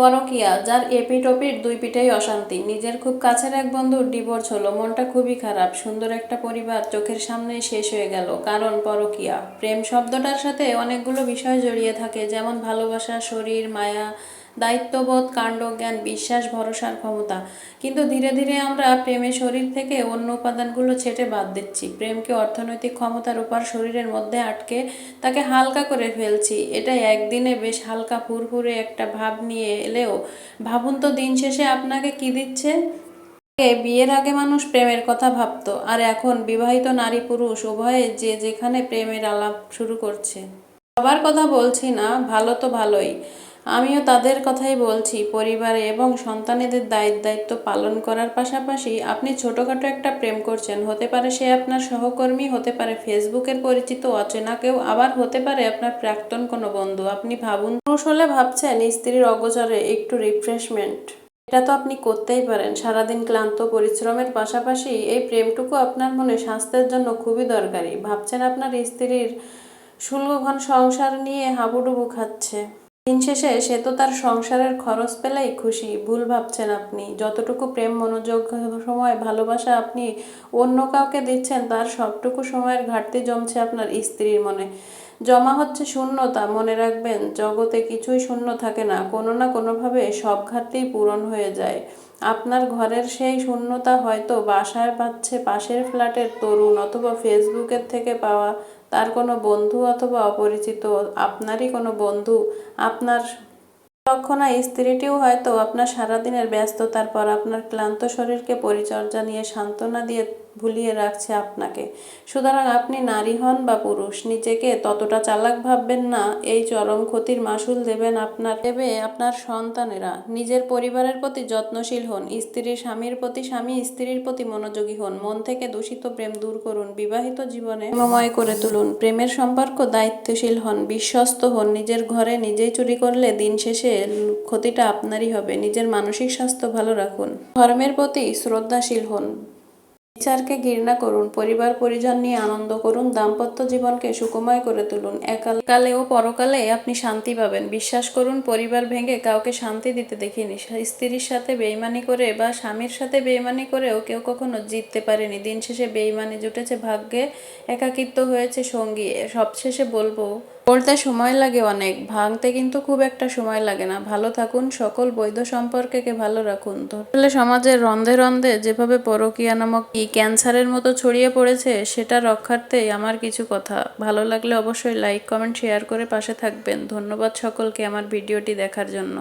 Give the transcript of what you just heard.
পরকিয়া, যার এপিট ওপিট দুই পিঠেই অশান্তি। নিজের খুব কাছের এক বন্ধুর ডিভোর্স হলো, মনটা খুবই খারাপ। সুন্দর একটা পরিবার চোখের সামনে শেষ হয়ে গেল। কারণ পরকিয়া। প্রেম শব্দটার সাথে অনেকগুলো বিষয় জড়িয়ে থাকে, যেমন ভালোবাসা, শরীর, মায়া দায়িত্ববোধ, কাণ্ডজ্ঞান, বিশ্বাস, ভরসার ক্ষমতা। কিন্তু ধীরে ধীরে আমরা প্রেমে শরীর থেকে অন্য উপাদানগুলো ছেটে বাদ দিচ্ছি। প্রেমকে অর্থনৈতিক ক্ষমতার উপর শরীরের মধ্যে আটকে তাকে হালকা করে ফেলছি। এটা একদিনে বেশ হালকা ফুরফুরে একটা ভাব নিয়ে এলেও। ভাবুন তো দিন শেষে আপনাকে কি দিচ্ছে? বিয়ের আগে মানুষ প্রেমের কথা ভাবতো, আর এখন বিবাহিত নারী পুরুষ উভয়ে যে যেখানে প্রেমের আলাপ শুরু করছে। সবার কথা বলছি না, ভালো তো ভালোই। আমিও তাদের কথাই বলছি, পরিবারে এবং সন্তানেদের দায়িত্ব দায়িত্ব পালন করার পাশাপাশি আপনি ছোটোখাটো একটা প্রেম করছেন, হতে পারে সে আপনার সহকর্মী, হতে পারে ফেসবুকের পরিচিত, অচেনা কেউ, আবার হতে পারে আপনার প্রাক্তন কোনো বন্ধু। আপনি ভাবুন পুরুষ হলে ভাবছেন স্ত্রীর অগোচরে একটু রিফ্রেশমেন্ট এটা তো আপনি করতেই পারেন, সারাদিন ক্লান্ত পরিশ্রমের পাশাপাশি এই প্রেমটুকু আপনার মনে স্বাস্থ্যের জন্য খুবই দরকারি। ভাবছেন আপনার স্ত্রীর শুল্কঘন সংসার নিয়ে হাবুডুবু খাচ্ছে। দিন শেষে সে তো তার সংসারের খরচ পেলেই খুশি। ভুল ভাবছেন আপনি। যতটুকু প্রেম, মনোযোগ, সময়, ভালোবাসা আপনি অন্য কাউকে দিচ্ছেন, তার সবটুকু সময়ের ঘাটতি জমছে আপনার স্ত্রীর মনে। জমা হচ্ছে শূন্যতা, মনে রাখবেন, জগতে কিছুই শূন্য থাকে না। কোনো না কোনোভাবে সব ঘাটতিই পূরণ হয়ে যায়। আপনার ঘরের সেই শূন্যতা হয়তো বাসায় পাচ্ছে পাশের ফ্ল্যাটের তরুণ অথবা ফেসবুকের থেকে পাওয়া তার কোনো বন্ধু অথবা অপরিচিত, আপনারই কোনো বন্ধু, আপনার তৎক্ষণা স্ত্রীটিও হয়তো আপনার সারাদিনের ব্যস্ততার পর আপনার ক্লান্ত শরীরকে পরিচর্যা নিয়ে সান্ত্বনা দিয়ে ভুলিয়ে রাখছে আপনাকে। সুতরাং আপনি নারী হন বা পুরুষ, নিজেকে ততটা চালাক ভাববেন না, এই চরম ক্ষতির মাসুল দেবেন আপনার। দেবে আপনার সন্তানেরা। নিজের পরিবারের প্রতি যত্নশীল হন স্ত্রীর স্বামীর প্রতি, স্বামী স্ত্রীর প্রতি মনোযোগী হন, মন থেকে দূষিত প্রেম দূর করুন, বিবাহিত জীবনে প্রেমময় করে তুলুন, প্রেমের সম্পর্ক দায়িত্বশীল হন, বিশ্বস্ত হন, নিজের ঘরে নিজেই চুরি করলে দিন শেষে ক্ষতিটা আপনারই হবে, নিজের মানসিক স্বাস্থ্য ভালো রাখুন। ধর্মের প্রতি শ্রদ্ধাশীল হন বিচারকে ঘৃণা করুন, পরিবার পরিজন নিয়ে আনন্দ করুন, দাম্পত্য জীবনকে সুখময় করে তুলুন। একালে ও পরকালে আপনি শান্তি পাবেন। বিশ্বাস করুন, পরিবার ভেঙে কাউকে শান্তি দিতে দেখিনি। স্ত্রীর সাথে বেইমানি করে বা স্বামীর সাথে বেইমানি করেও কেউ কখনো জিততে পারেনি। দিন শেষে বেইমানি জুটেছে ভাগ্যে। একাকিত্ব হয়েছে সঙ্গী। সবশেষে বলব বলতে সময় লাগে অনেক, ভাঙতে কিন্তু খুব একটা সময় লাগে না। ভালো থাকুন, সকল বৈধ সম্পর্ককে ভালো রাখুন। তো আসলে সমাজের রন্ধে রন্ধে যেভাবে পরকিয়া নামক কি ক্যান্সারের মতো ছড়িয়ে পড়েছে, সেটা রক্ষার্থেই আমার কিছু কথা। ভালো লাগলে অবশ্যই লাইক কমেন্ট শেয়ার করে পাশে থাকবেন। ধন্যবাদ সকলকে আমার ভিডিওটি দেখার জন্য।